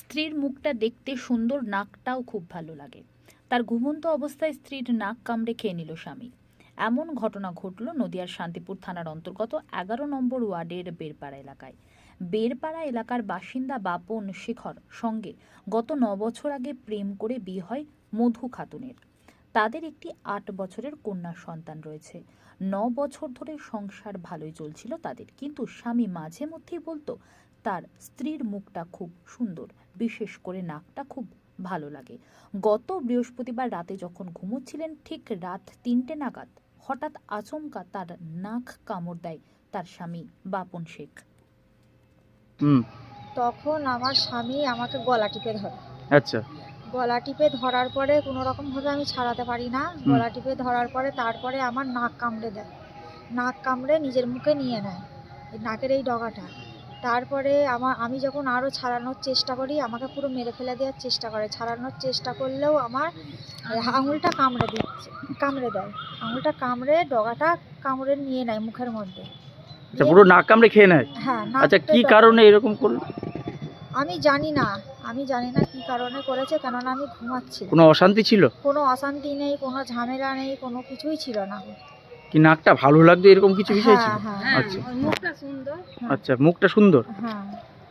স্ত্রীর মুখটা দেখতে সুন্দর, নাকটাও খুব ভালো লাগে। তার ঘুমন্ত অবস্থায় স্ত্রীর নাক কামড়ে খেয়ে নিল স্বামী। এমন ঘটনা ঘটল নদিয়ার শান্তিপুর থানার অন্তর্গত এগারো নম্বর ওয়ার্ডের বেরপাড়া এলাকায়। বেরপাড়া এলাকার বাসিন্দা বাপন শেখর সঙ্গে গত ন বছর আগে প্রেম করে বিয়ে হয় মধু খাতুনের। তাদের একটি আট বছরের কন্যা সন্তান রয়েছে। ন বছর ধরে সংসার ভালোই চলছিল তাদের, কিন্তু স্বামী মাঝে মধ্যেই বলতো তার স্ত্রীর মুখটা খুব সুন্দর বিশেষ করে নাকটা খুব ভালো লাগে। গত বৃহস্পতিবার রাতে যখন ঘুমোচ্ছিলেন ঠিক রাত তিনটে নাগাদ হঠাৎ আচমকা তার নাক কামড় দেয় তার স্বামী বাপন শেখ। হুম। তখন আমার স্বামী আমাকে গলা টিপে ধরে। আচ্ছা। গলা টিপে ধরার পরে কোনো রকম ভাবে আমি ছাড়াতে পারি না। গলা টিপে ধরার পরে তারপরে আমার নাক কামড়ে দেয়। নাক কামড়ে নিজের মুখে নিয়ে নেয়। নাকের এই ডগাটা। তারপরে আমার আমি যখন আরও ছাড়ানোর চেষ্টা করি আমাকে পুরো মেরে ফেলে দেওয়ার চেষ্টা করে। ছাড়ানোর চেষ্টা করলেও আমার আঙুলটা কামড়ে দিচ্ছে কামড়ে দেয়। আঙুলটা কামড়ে ডগাটা কামড়ে নিয়ে নেয় মুখের মধ্যে। আচ্ছা পুরো নাক কামড়ে খেয়ে নেয়? হ্যাঁ আচ্ছা কি কারণে এরকম করল? আমি জানি না আমি জানি না কি কারণে করেছে কেননা আমি ঘুমাচ্ছি। কোনো অশান্তি ছিল? কোনো অশান্তি নেই কোনো ঝামেলা নেই কোনো কিছুই ছিল না। কি নাকটা ভালো লাগতো এরকম কিছু বিষয় ছিল? হ্যাঁ। হ্যাঁ আচ্ছা মুখটা সুন্দর। আচ্ছা মুখটা সুন্দর? হ্যাঁ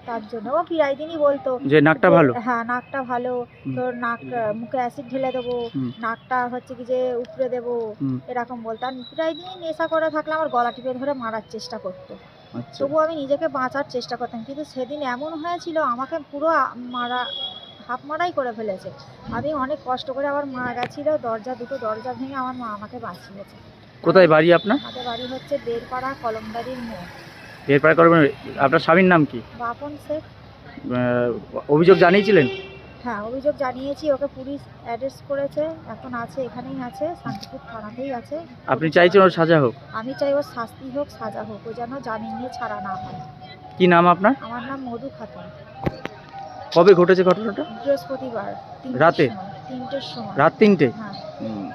তার জন্য। ও প্রায় দিনই বলতো যে নাকটা ভালো। হ্যাঁ নাকটা ভালো। তোর নাক মুখে অ্যাসিড ঢেলে দেবো। নাকটা হচ্ছে কি যে উপড়ে দেবো। এরকম বলতো। আর প্রায় দিনই নেশা করে থাকলে আমার গলা টিপে ধরে মারার চেষ্টা করতো। আচ্ছা। তবুও আমি নিজেকে বাঁচার চেষ্টা করতাম। কিন্তু সেদিন এমন হয়েছিল আমাকে পুরো মারা হাফ মারাই করে ফেলেছে। আমি অনেক কষ্ট করে আবার মা গেছিল। দরজা দুটো দরজা ভেঙে আমার মা আমাকে বাঁচিয়েছে। কোথায় বাড়ি আপনার? আমাদের বাড়ি হচ্ছে বেরপাড়া কলমদারির মোড়। এরপরে করবেন আপনার স্বামীর নাম কি? বাপন শেখ। আহ, অভিযোগ জানিয়েছিলেন? হ্যাঁ অভিযোগ জানিয়েছি ওকে পুলিশ অ্যারেস্ট করেছে এখন আছে এখানেই আছে শান্তিপুর থানাতেই আছে। আপনি চাইছেন ওর সাজা হোক? আমি চাই ওর শাস্তি হোক সাজা হোক ও যেন জামিন নিয়ে ছাড়া না হয়। কি নাম আপনার? আমার নাম মধু খাতুন। কবে ঘটেছে ঘটনাটা? বৃহস্পতিবার তিনটের রাতে? সময়, তিনটের সময়। রাত তিনটে? হ্যাঁ। হুম।